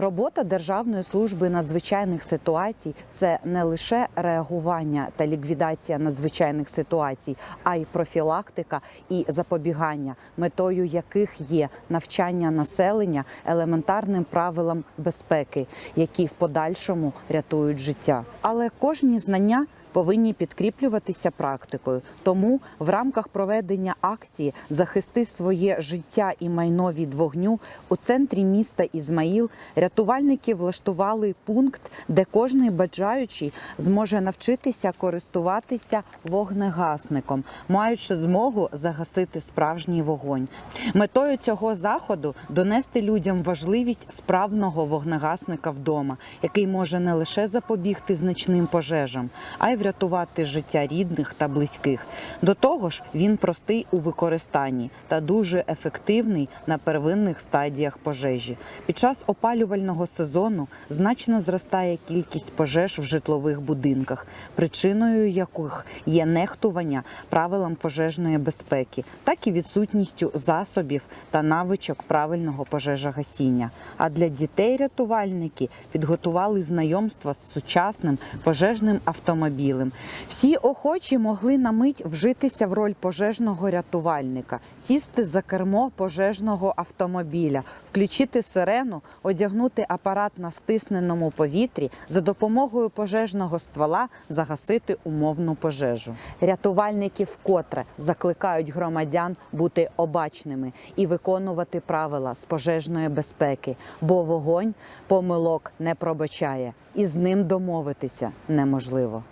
Робота Державної служби надзвичайних ситуацій це не лише реагування та ліквідація надзвичайних ситуацій, а й профілактика і запобігання, метою яких є навчання населення елементарним правилам безпеки, які в подальшому рятують життя. Але кожні знання повинні підкріплюватися практикою. Тому в рамках проведення акції Захисти своє життя і майно від вогню у центрі міста Ізмаїл рятувальники влаштували пункт, де кожний бажаючий зможе навчитися користуватися вогнегасником, маючи змогу загасити справжній вогонь. Метою цього заходу донести людям важливість справного вогнегасника вдома, який може не лише запобігти значним пожежам, а й врятувати життя рідних та близьких. До того ж, він простий у використанні та дуже ефективний на первинних стадіях пожежі. Під час опалювального сезону значно зростає кількість пожеж в житлових будинках, причиною яких є нехтування правилам пожежної безпеки, так і відсутністю засобів та навичок правильного пожежогасіння. А для дітей рятувальники підготували знайомства з сучасним пожежним автомобілем. Всі охочі могли на мить вжитися в роль пожежного рятувальника, сісти за кермо пожежного автомобіля, включити сирену, одягнути апарат на стисненому повітрі, за допомогою пожежного ствола загасити умовну пожежу. Рятувальники вкотре закликають громадян бути обачними і виконувати правила з пожежної безпеки, бо вогонь помилок не пробачає, і з ним домовитися неможливо.